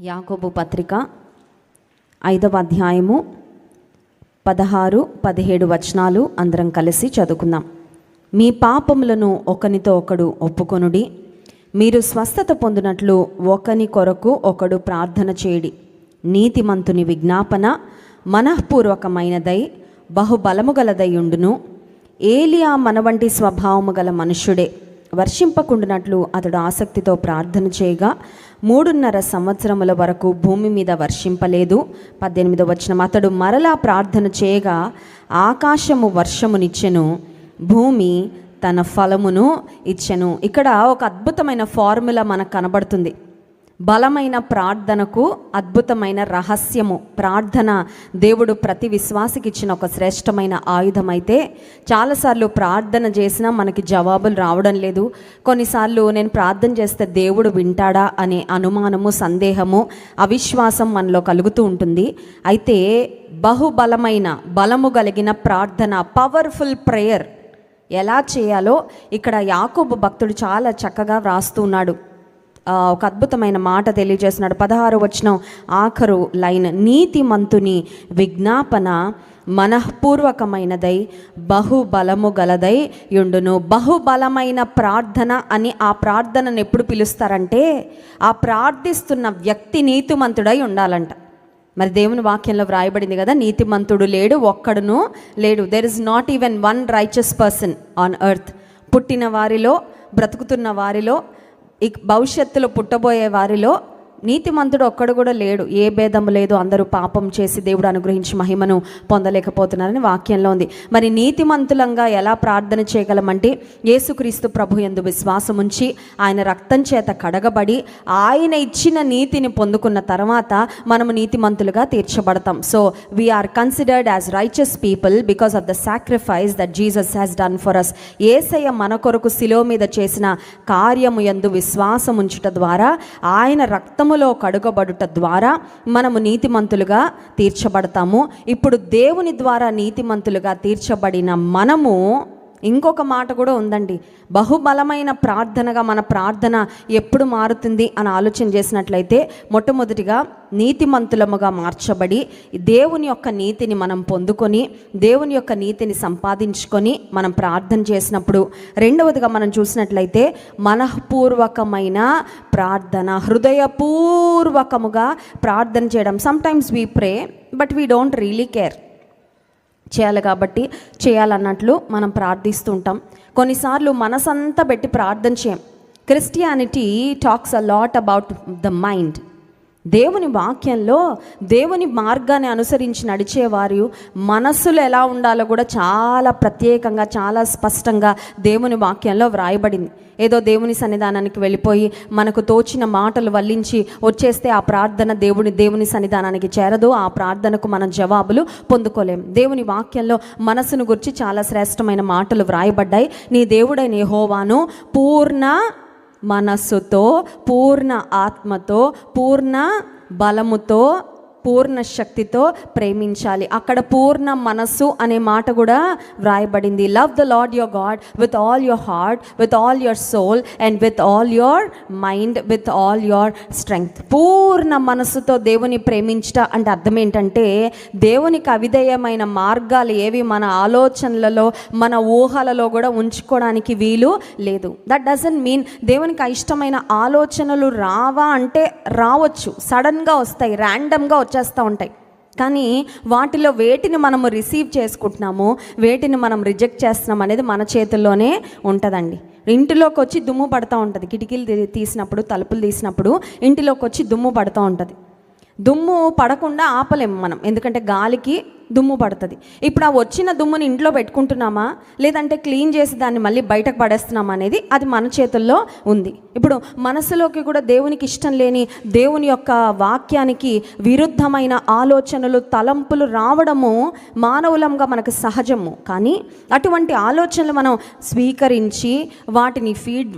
యాకోబు పత్రిక ఐదవ అధ్యాయము పదహారు పదిహేడు వచనాలు అందరం కలిసి చదువుకుందాం. మీ పాపములను ఒకనితో ఒకడు ఒప్పుకొనుడి. మీరు స్వస్థత పొందినట్లు ఒకని కొరకు ఒకడు ప్రార్థన చేయడి. నీతిమంతుని విజ్ఞాపన మనఃపూర్వకమైనదై బహుబలము గలదై ఉండును. ఏలియా మన వంటి స్వభావము గల మనుష్యుడే వర్షింపకుండునట్లు అతడు ఆసక్తితో ప్రార్థన చేయగా మూడున్నర సంవత్సరముల వరకు భూమి మీద వర్షింపలేదు. పద్దెనిమిదో వచనం అతడు మరలా ప్రార్థన చేయగా ఆకాశము వర్షమునిచ్చెను భూమి తన ఫలమును ఇచ్చెను. ఇక్కడ ఒక అద్భుతమైన ఫార్ములా మనకు కనబడుతుంది. బలమైన ప్రార్థనకు అద్భుతమైన రహస్యము ప్రార్థన దేవుడు ప్రతి విశ్వాసికి ఇచ్చిన ఒక శ్రేష్టమైన ఆయుధం అయితే చాలాసార్లు ప్రార్థన చేసినా మనకి జవాబులు రావడం లేదు. కొన్నిసార్లు నేను ప్రార్థన చేస్తే దేవుడు వింటాడా అనే అనుమానము సందేహము అవిశ్వాసం మనలో కలుగుతూ ఉంటుంది. అయితే బహుబలమైన బలము కలిగిన ప్రార్థన పవర్ఫుల్ ప్రేయర్ ఎలా చేయాలో ఇక్కడ యాకోబు భక్తుడు చాలా చక్కగా వ్రాస్తున్నాడు ఒక అద్భుతమైన మాట తెలియజేస్తున్నాడు. పదహారు వచ్చిన ఆఖరు లైన్ నీతిమంతుని విజ్ఞాపన మనఃపూర్వకమైనదై బహుబలము గలదై యుండును. బహుబలమైన ప్రార్థన అని ఆ ప్రార్థనను ఎప్పుడు పిలుస్తారంటే ఆ ప్రార్థిస్తున్న వ్యక్తి నీతిమంతుడై ఉండాలంట. మరి దేవుని వాక్యంలో వ్రాయబడింది కదా నీతిమంతుడు లేడు ఒక్కడును లేడు. There is not even one righteous person on earth పుట్టిన వారిలో బ్రతుకుతున్న వారిలో భవిష్యత్తులో పుట్టబోయే వారిలో నీతిమంతుడు ఒక్కడు కూడా లేడు. ఏ భేదం లేదు. అందరూ పాపం చేసి దేవుడు అనుగ్రహించి మహిమను పొందలేకపోతున్నారని వాక్యంలో ఉంది. మరి నీతిమంతులంగా ఎలా ప్రార్థన చేయగలమంటే యేసుక్రీస్తు ప్రభు ఎందు విశ్వాసం ఉంచి ఆయన రక్తం చేత కడగబడి ఆయన ఇచ్చిన నీతిని పొందుకున్న తర్వాత మనము నీతిమంతులుగా తీర్చబడతాం. So we are considered as righteous people because of the sacrifice that Jesus has done for us Yesayya మన కొరకు శిలో మీద చేసిన కార్యము యందు విశ్వాసం ఉంచుట ద్వారా ఆయన రక్తము రక్తములో కడుగబడుట ద్వారా మనము నీతిమంతులుగా తీర్చబడతాము. ఇప్పుడు దేవుని ద్వారా నీతిమంతులుగా తీర్చబడిన మనము ఇంకొక మాట కూడా ఉందండి. బహుబలమైన ప్రార్థనగా మన ప్రార్థన ఎప్పుడు మారుతుంది అని ఆలోచన చేసినట్లయితే మొట్టమొదటిగా నీతిమంతులముగా మార్చబడి దేవుని యొక్క నీతిని మనం పొందుకొని దేవుని యొక్క నీతిని సంపాదించుకొని మనం ప్రార్థన చేసినప్పుడు రెండవదిగా మనం చూసినట్లయితే మనఃపూర్వకమైన ప్రార్థన హృదయపూర్వకముగా ప్రార్థన చేయడం. Sometimes we pray but we don't really care చేయాలి కాబట్టి చేయాలన్నట్లు మనం ప్రార్థిస్తుంటాం. కొన్నిసార్లు మనసంతా పెట్టి ప్రార్థన చేయం. Christianity talks a lot about the mind దేవుని వాక్యంలో దేవుని మార్గాన్ని అనుసరించి నడిచేవారు మనస్సులు ఎలా ఉండాలో కూడా చాలా ప్రత్యేకంగా చాలా స్పష్టంగా దేవుని వాక్యంలో వ్రాయబడింది. ఏదో దేవుని సన్నిధానానికి వెళ్ళిపోయి మనకు తోచిన మాటలు వల్లించి వచ్చేస్తే ఆ ప్రార్థన దేవుని దేవుని సన్నిధానానికి చేరదు. ఆ ప్రార్థనకు మనం జవాబులు పొందుకోలేం. దేవుని వాక్యంలో మనసును గురించి చాలా శ్రేష్టమైన మాటలు వ్రాయబడ్డాయి. నీ దేవుడైన హోవాను పూర్ణ మనస్సుతో పూర్ణ ఆత్మతో పూర్ణ బలముతో పూర్ణ శక్తితో ప్రేమించాలి. అక్కడ పూర్ణ మనస్సు అనే మాట కూడా వ్రాయబడింది. Love the Lord your God with all your heart with all your soul and with all your mind with all your strength పూర్ణ మనస్సుతో దేవుని ప్రేమించట అంటే అర్థం ఏంటంటే దేవునికి అవిధేయమైన మార్గాలు ఏవి మన ఆలోచనలలో మన ఊహలలో కూడా ఉంచుకోవడానికి వీలు లేదు. దట్ డజంట్ మీన్ దేవునికి ఇష్టమైన ఆలోచనలు రావా అంటే రావచ్చు. సడన్గా వస్తాయి ర్యాండమ్గా వచ్చేస్తూ ఉంటాయి. కానీ వాటిలో వేటిని మనము రిసీవ్ చేసుకుంటున్నాము వేటిని మనం రిజెక్ట్ చేస్తున్నాం అనేది మన చేతుల్లోనే ఉంటుందండి. ఇంటిలోకి వచ్చి దుమ్ము పడుతూ ఉంటుంది. కిటికీలు తీసినప్పుడు తలుపులు తీసినప్పుడు ఇంటిలోకి వచ్చి దుమ్ము పడుతూ ఉంటుంది. దుమ్ము పడకుండా ఆపలేము మనం. ఎందుకంటే గాలికి దుమ్ము పడుతుంది. ఇప్పుడు ఆ వచ్చిన దుమ్ముని ఇంట్లో పెట్టుకుంటున్నామా? లేదంటే క్లీన్ చేసి దాన్ని మళ్ళీ బయటకు పడేస్తున్నామా అనేది అది మన చేతుల్లో ఉంది. ఇప్పుడు మనసులోకి కూడా దేవునికి ఇష్టం లేని దేవుని యొక్క వాక్యానికి విరుద్ధమైన ఆలోచనలు తలంపులు రావడము మానవులంగా మనకు సహజము. కానీ అటువంటి ఆలోచనలు మనం స్వీకరించి వాటిని ఫీడ్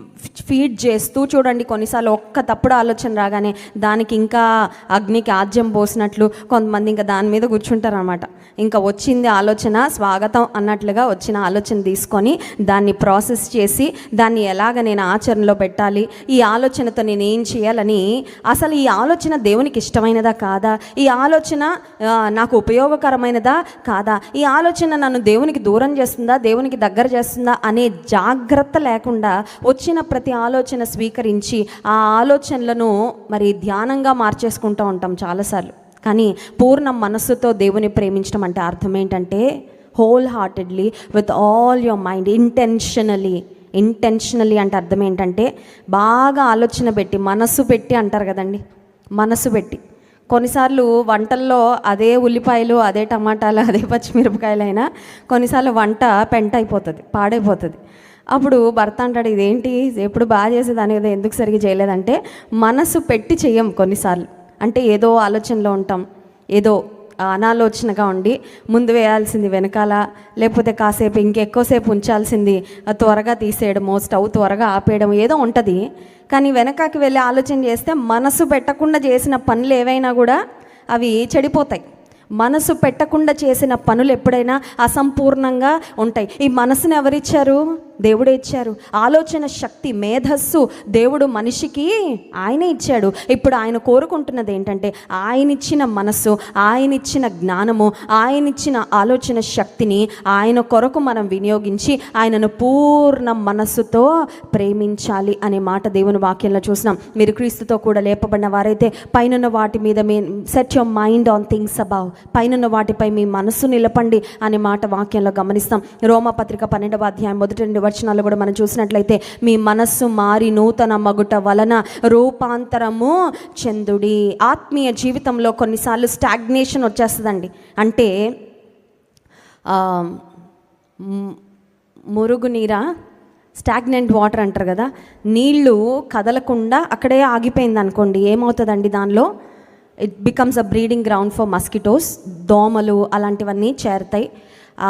ఫీడ్ చేస్తూ చూడండి. కొన్నిసార్లు ఒక్క తప్పుడు ఆలోచన రాగానే దానికి ఇంకా అగ్నికి ఆజ్యం పోసినట్లు కొంతమంది ఇంకా దాని మీద కూర్చుంటారు అనమాట ఇంకా వచ్చింది ఆలోచన స్వాగతం అన్నట్లుగా వచ్చిన ఆలోచన తీసుకొని దాన్ని ప్రాసెస్ చేసి దాన్ని ఎలాగ నేను ఆచరణలో పెట్టాలి ఈ ఆలోచనతో నేను ఏం చేయాలని అసలు ఈ ఆలోచన దేవునికి ఇష్టమైనదా కాదా? ఈ ఆలోచన నాకు ఉపయోగకరమైనదా కాదా? ఈ ఆలోచన నన్ను దేవునికి దూరం చేస్తుందా దేవునికి దగ్గర చేస్తుందా అనే జాగ్రత్త లేకుండా వచ్చిన ప్రతి ఆలోచన స్వీకరించి ఆ ఆలోచనలను మరి ధ్యానంగా మార్చేసుకుంటూ ఉంటాం చాలాసార్లు. కానీ పూర్ణ మనస్సుతో దేవుని ప్రేమించడం అంటే అర్థం ఏంటంటే wholeheartedly with all your mind intentionally intentionally అంటే అర్థం ఏంటంటే బాగా ఆలోచన పెట్టి మనస్సు పెట్టి అంటారు కదండి. మనస్సు పెట్టి. కొన్నిసార్లు వంటల్లో అదే ఉల్లిపాయలు అదే టమాటాలు అదే పచ్చిమిరపకాయలు అయినా కొన్నిసార్లు వంట పెంట అయిపోతుంది పాడైపోతుంది. అప్పుడు భర్త అంటాడు ఇదేంటి? ఎప్పుడు బాగా చేసేదాని కదా ఎందుకు సరిగ్గా చేయలేదంటే మనసు పెట్టి చెయ్యం కొన్నిసార్లు. అంటే ఏదో ఆలోచనలో ఉంటాం. ఏదో అనాలోచనగా ఉండి ముందు వేయాల్సింది వెనకాల లేకపోతే కాసేపు ఇంకెక్కువసేపు ఉంచాల్సింది త్వరగా తీసేయడము స్టవ్ త్వరగా ఆపేయడం ఏదో ఉంటుంది. కానీ వెనకకి వెళ్ళి ఆలోచన చేస్తే మనసు పెట్టకుండా చేసిన పనులు ఏవైనా కూడా అవి చెడిపోతాయి. మనసు పెట్టకుండా చేసిన పనులు ఎప్పుడైనా అసంపూర్ణంగా ఉంటాయి. ఈ మనసుని ఎవరిచ్చారు? దేవుడే ఇచ్చారు. ఆలోచన శక్తి మేధస్సు దేవుడు మనిషికి ఆయనే ఇచ్చాడు. ఇప్పుడు ఆయన కోరుకుంటున్నది ఏంటంటే ఆయన ఇచ్చిన మనస్సు ఆయన ఇచ్చిన జ్ఞానము ఆయన ఇచ్చిన ఆలోచన శక్తిని ఆయన కొరకు మనం వినియోగించి ఆయనను పూర్ణ మనస్సుతో ప్రేమించాలి అనే మాట దేవుని వాక్యంలో చూసినాం. మీరు క్రీస్తుతో కూడా లేపబడిన వారైతే పైన వాటి మీద మీ set your mind on things above పైన వాటిపై మీ మనస్సు నిలపండి అనే మాట వాక్యంలో గమనిస్తాం. రోమపత్రిక పన్నెండవ అధ్యాయం మొదటి రెండు వచనాలు కూడా మనం చూసినట్లయితే మీ మనస్సు మారి నూతన మగుట వలన రూపాంతరము చెందుడి. ఆత్మీయ జీవితంలో కొన్నిసార్లు స్టాగ్నేషన్ వచ్చేస్తుందండి. అంటే ఆ, మురుగునీరా స్టాగ్నెంట్ వాటర్ అంటారు కదా నీళ్ళు కదలకుండా అక్కడే ఆగిపోయింది అనుకోండి ఏమవుతుందండి దానిలో? It becomes a breeding ground for mosquitoes దోమలు అలాంటివన్నీ చేరుతాయి.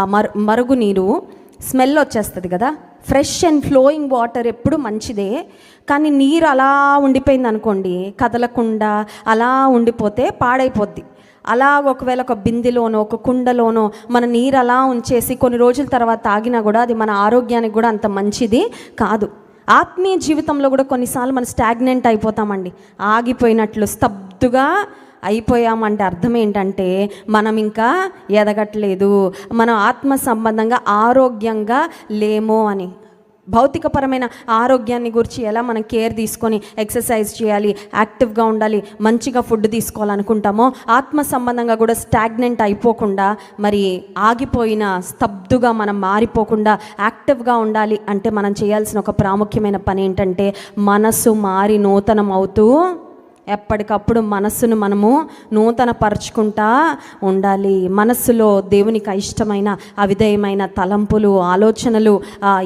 మరు మరుగునీరు స్మెల్ వచ్చేస్తుంది కదా. ఫ్రెష్ అండ్ ఫ్లోయింగ్ వాటర్ ఎప్పుడు మంచిదే. కానీ నీరు అలా ఉండిపోయింది అనుకోండి కదలకుండా అలా ఉండిపోతే పాడైపోద్ది. అలా ఒకవేళ ఒక బిందెలోనో ఒక కుండలోనో మన నీరు అలా ఉంచేసి కొన్ని రోజుల తర్వాత తాగినా కూడా అది మన ఆరోగ్యానికి కూడా అంత మంచిది కాదు. ఆత్మీయ జీవితంలో కూడా కొన్నిసార్లు మనం స్టాగ్నెంట్ అయిపోతామండి. ఆగిపోయినట్లు స్తబ్దుగా అయిపోయామంటే అర్థం ఏంటంటే మనం ఇంకా ఎదగట్లేదు. మనం ఆత్మ సంబంధంగా ఆరోగ్యంగా లేమో అని. భౌతికపరమైన ఆరోగ్యాన్ని గురించి ఎలా మనం కేర్ తీసుకొని ఎక్సర్సైజ్ చేయాలి యాక్టివ్గా ఉండాలి మంచిగా ఫుడ్ తీసుకోవాలనుకుంటామో ఆత్మ సంబంధంగా కూడా స్టాగ్నెంట్ అయిపోకుండా మరి ఆగిపోయిన స్తబ్దుగా మనం మారిపోకుండా యాక్టివ్గా ఉండాలి అంటే మనం చేయాల్సిన ఒక ప్రాముఖ్యమైన పని ఏంటంటే మనసు మారి నూతనం అవుతూ ఎప్పటికప్పుడు మనస్సును మనము నూతనపరచుకుంటా ఉండాలి. మనస్సులో దేవునికి ఇష్టమైన అవిధేయమైన తలంపులు ఆలోచనలు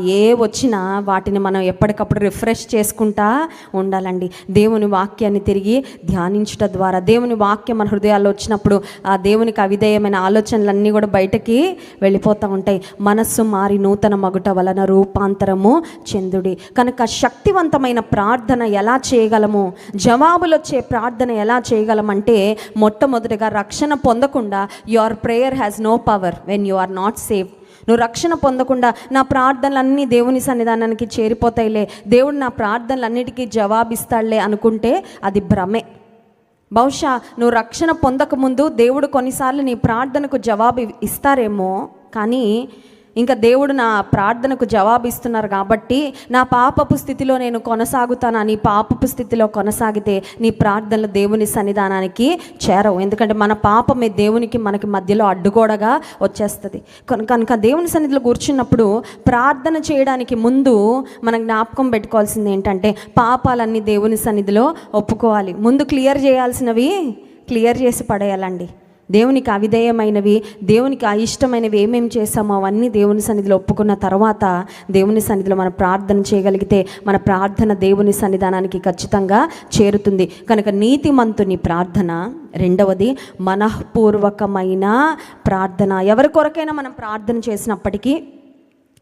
ఏ వచ్చినా వాటిని మనం ఎప్పటికప్పుడు రిఫ్రెష్ చేసుకుంటా ఉండాలండి. దేవుని వాక్యాన్ని తిరిగి ధ్యానించడం ద్వారా దేవుని వాక్యం మన హృదయాల్లో వచ్చినప్పుడు ఆ దేవునికి అవిధేయమైన ఆలోచనలన్నీ కూడా బయటకి వెళ్ళిపోతూ ఉంటాయి. మనస్సు మారి నూతన మగుట వలన రూపాంతరము చెందుడి. కనుక శక్తివంతమైన ప్రార్థన ఎలా చేయగలము? జవాబులు వచ్చే ప్రార్థన ఎలా చేయగలమంటే మొట్టమొదటిగా రక్షణ పొందకుండా your prayer has no power when you are not safe నువ్వు రక్షణ పొందకుండా నా ప్రార్థనలన్నీ దేవుని సన్నిధానానికి చేరిపోతాయిలే. దేవుడు నా ప్రార్థనలన్నిటికీ జవాబిస్తాడులే అనుకుంటే అది భ్రమే. బహుశా నువ్వు రక్షణ పొందకముందు దేవుడు కొన్నిసార్లు నీ ప్రార్థనకు జవాబు ఇస్తారేమో కానీ ఇంకా దేవుడు నా ప్రార్థనకు జవాబు ఇస్తున్నారు కాబట్టి నా పాపపు స్థితిలో నేను కొనసాగుతాను. నీ పాపపు స్థితిలో కొనసాగితే నీ ప్రార్థనలు దేవుని సన్నిధానానికి చేరవు. ఎందుకంటే మన పాపమే దేవునికి మనకి మధ్యలో అడ్డుగోడగా వచ్చేస్తుంది. కనుక కనుక దేవుని సన్నిధిలో కూర్చున్నప్పుడు ప్రార్థన చేయడానికి ముందు మనం జ్ఞాపకం పెట్టుకోవాల్సింది ఏంటంటే పాపాలన్నీ దేవుని సన్నిధిలో ఒప్పుకోవాలి. ముందు క్లియర్ చేయాల్సినవి క్లియర్ చేసి పడేయాలండి. దేవునికి అవిధేయమైనవి దేవునికి అయిష్టమైనవి ఏమేమి చేసామో అవన్నీ దేవుని సన్నిధిలో ఒప్పుకున్న తర్వాత దేవుని సన్నిధిలో మనం ప్రార్థన చేయగలిగితే మన ప్రార్థన దేవుని సన్నిధానానికి ఖచ్చితంగా చేరుతుంది. కనుక నీతిమంతుని ప్రార్థన. రెండవది మనఃపూర్వకమైన ప్రార్థన. ఎవరి కొరకైనా మనం ప్రార్థన చేసినప్పటికీ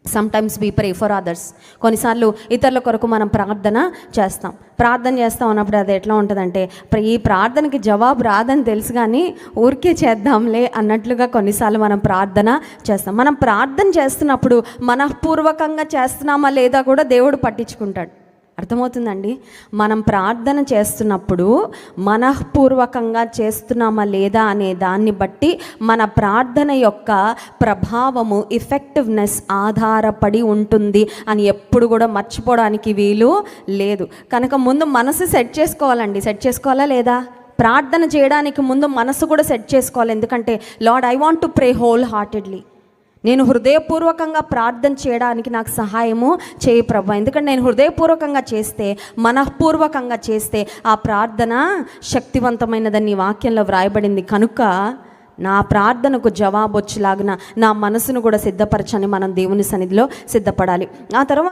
sometimes we pray for others కొన్నిసార్లు ఇతరుల కొరకు మనం ప్రార్థన చేస్తాం. ప్రార్థన చేస్తాం అన్నప్పుడు అది ఎట్లా ఉంటుందంటే ప్ర- ఈ ప్రార్థనకి జవాబు రాదని తెలుసు కానీ ఊరికే చేద్దాంలే అన్నట్లుగా కొన్నిసార్లు మనం ప్రార్థన చేస్తాం. మనం ప్రార్థన చేస్తున్నప్పుడు మనఃపూర్వకంగా చేస్తున్నామా లేదా కూడా దేవుడు పట్టించుకుంటాడు. అర్థమవుతుందండి? మనం ప్రార్థన చేస్తున్నప్పుడు మనఃపూర్వకంగా చేస్తున్నామా లేదా అనే దాన్ని బట్టి మన ప్రార్థన యొక్క ప్రభావము ఇఫెక్టివ్నెస్ ఆధారపడి ఉంటుంది అని ఎప్పుడు కూడా మర్చిపోవడానికి వీలు లేదు. కనుక ముందు మనసు సెట్ చేసుకోవాలండి. సెట్ చేసుకోవాలా లేదా? ప్రార్థన చేయడానికి ముందు మనసు కూడా సెట్ చేసుకోవాలి. ఎందుకంటే Lord I want to pray wholeheartedly నేను హృదయపూర్వకంగా ప్రార్థన చేయడానికి నాకు సహాయము చేయి ప్రభా. ఎందుకంటే నేను హృదయపూర్వకంగా చేస్తే మనఃపూర్వకంగా చేస్తే ఆ ప్రార్థన శక్తివంతమైనదని వాక్యంలో వ్రాయబడింది. కనుక నా ప్రార్థనకు జవాబు వచ్చేలాగిన నా మనసును కూడా సిద్ధపరచని మనం దేవుని సన్నిధిలో సిద్ధపడాలి. ఆ తర్వాత